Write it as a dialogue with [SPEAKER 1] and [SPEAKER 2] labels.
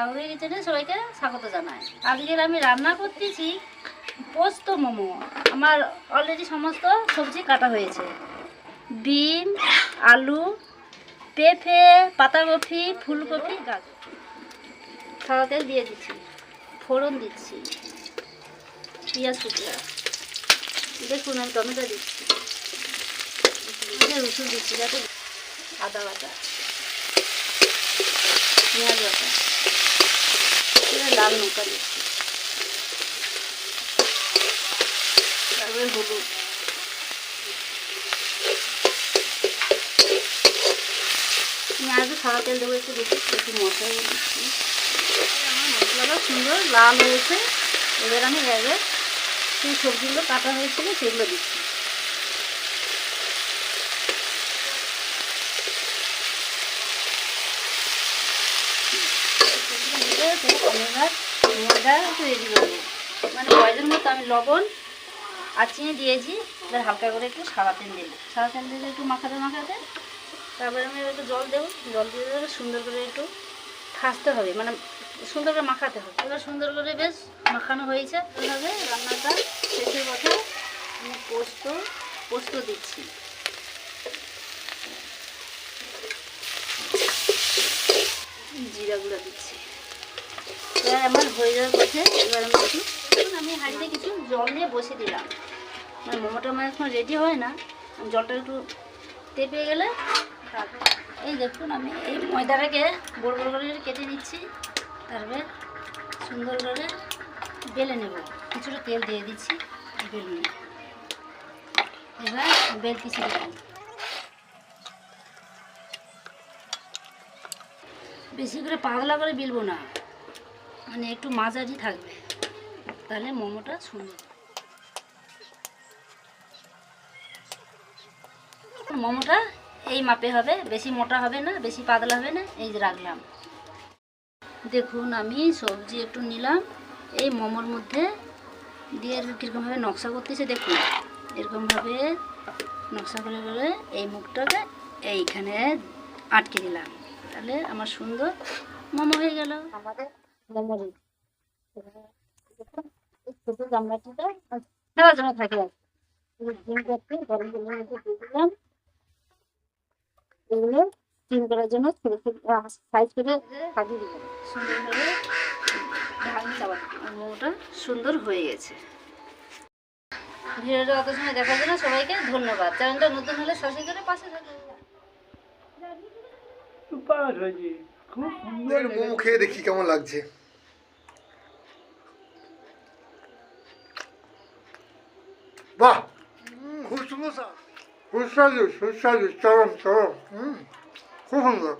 [SPEAKER 1] সাগরের কিচেনে সবাইকে স্বাগত জানাই। আজকে আমি রান্না করতেছি পোস্ত মোমো। আমার অলরেডি সমস্ত সবজি কাটা হয়েছে। বিন, আলু, পেঁপে, পাতাকপি, ফুলকপি, গাজর। সাদা তেল দিয়ে দিচ্ছি, ফোড়ন দিচ্ছি, পেঁয়াজ কুচা দেখুন আমি টমেটো দিচ্ছি। রসুন দিচ্ছি, যাতে আদা বাটা, পেঁয়াজ বাটা। লাল লঙ্কা দিচ্ছি তারপরে হলুদ। আমি আগে সাদা তেল দেবো একটু বেশি একটু মশলা দিচ্ছি। আমার মশলাটা সুন্দর লাল হয়েছে। এবার আমি এবার সেই সবজিগুলো কাটা হয়েছিল সেগুলো দিচ্ছি। ময়দা একটু রেডি করব। মানে পয়জন মতো আমি লবণ আর চিনি দিয়েছি, এবার হালকা করে একটু সাদা তেল দিলাম সাদা তেল দিলে একটু মাখাতে মাখাতে তারপরে আমি একটু জল দেবো। জল দিয়ে দেবো সুন্দর করে একটু ঠাসতে হবে মানে সুন্দর করে মাখাতে হবে। এবার সুন্দর করে বেশ মাখানো হয়েছে। এভাবে রান্নাটা শেষের কথা আমি পোস্ত পোস্ত দিচ্ছি। জিরা গুঁড়া দিচ্ছি। এবার আমার হয়ে যাওয়ার পথে এবার আমি একটু আমি হাঁড়িতে কিছু জল দিয়ে বসে দিলাম। মানে মোমোটা আমার এখন রেডি হয় না জলটা একটু তেপে গেলে এই দেখুন, আমি এই ময়দাটাকে বড় বড় করে কেটে নিচ্ছি, তারপরে সুন্দর করে বেলে নেব। কিছুটা তেল দিয়ে দিচ্ছি, বেলে নেব। এবার বেলতেছি দেখুন বেশি করে পাতলা করে বেলবো না। মানে একটু মাঝারি থাকবে। তাহলে মোমোটা সুন্দর। মোমোটা এই মাপে হবে, বেশি মোটা হবে না, বেশি পাতলা হবে না, এই রাখলাম। দেখুন, আমি সবজি একটু নিলাম। এই মোমোর মধ্যে দিয়ে কীরকমভাবে নকশা করতেছে দেখুন। এরকমভাবে নকশা করে করে এই মুখটাকে এইখানে আটকে দিলাম। তাহলে আমার সুন্দর মোমো হয়ে গেল। আমাদের মোমো রেডি ছোটো খেলার জন্য থাকে আর গরম জলের মধ্যে দিয়ে দিলাম। এগুলো করার জন্য ছোটো ছোটো সাইজ করে কাটিয়ে দিলাম। সুন্দরভাবে ঢাকনি চাপা আর মোমোটা সুন্দর হয়ে গেছে। ভিডিওটা অত সময় দেখার জন্য সবাইকে ধন্যবাদ। চ্যানেলটা নতুন হলে সাবস্ক্রাইব করে পাশে থাকুন
[SPEAKER 2] খুব সুন্দর
[SPEAKER 3] মোমো খেয়ে দেখি কেমন লাগছে। Bak. Kursumuz var. Kursa düş, kursa düş. Tamam, tamam. Hı? Kursun